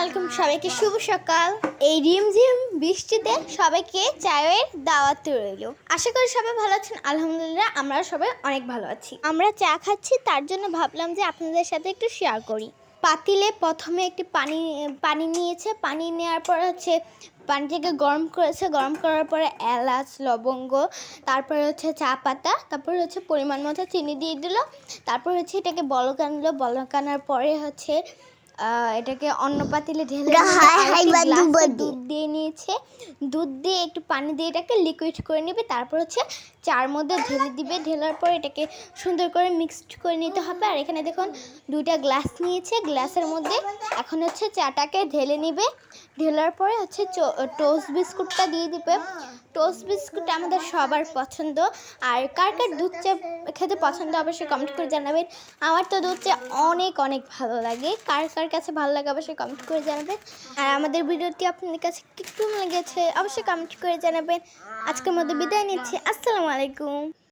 আলাইকুম, সবাইকে শুভ সকাল। এই রিমঝিম বৃষ্টিতে সবাইকে চায়ের দাওয়াত রইল আশা করি সবাই ভালো আছেন, আলহামদুলিল্লাহ আমরা সবাই অনেক ভালো আছি। আমরা চা খাচ্ছি, তার জন্য ভাবলাম যে আপনাদের সাথে একটু শেয়ার করি। পাতিলে প্রথমে একটি পানি পানি নিয়েছে, পানি নেওয়ার পর হচ্ছে পানিটাকে গরম করেছে, গরম করার পরে এলাচ, লবঙ্গ, তারপরে হচ্ছে চা পাতা, তারপরে হচ্ছে পরিমাণ মতো চিনি দিয়ে দিল। তারপর হচ্ছে এটাকে বলক আনলো বলক পরে হচ্ছে এটাকে অন্য পাতিলে ঢেলে। দুধ দিয়ে নিয়েছে। দুধ দিয়ে একটু পানি দিয়ে এটাকে লিকুইড করে নেবে। তারপর হচ্ছে চার মধ্যে ঢেলে দিবে। ঢেলার পর এটাকে সুন্দর করে মিক্সড করে নিতে হবে। আর এখানে দেখুন দুইটা গ্লাস নিয়েছে। গ্লাসের মধ্যে এখন হচ্ছে চাটাকে ঢেলে নিবে। ঢেলার পরে হচ্ছে টোস্ট বিস্কুটটা দিয়ে দিবে। টোস্ট বিস্কুট আমাদের সবার পছন্দ। আর কার কার দুধ চা, খেতে পছন্দ অবশ্যই কমেন্ট করে জানাবেন। আমার তো দুধ চা অনেক অনেক ভালো লাগে। কার কার কাছে ভালো লাগে অবশ্যই কমেন্ট করে জানাবেন। আর আমাদের ভিডিওটি আপনাদের কাছে কীরকম লেগেছে অবশ্যই কমেন্ট করে জানাবেন। আজকের মধ্যে বিদায় নিচ্ছি। আসসালামু আলাইকুম।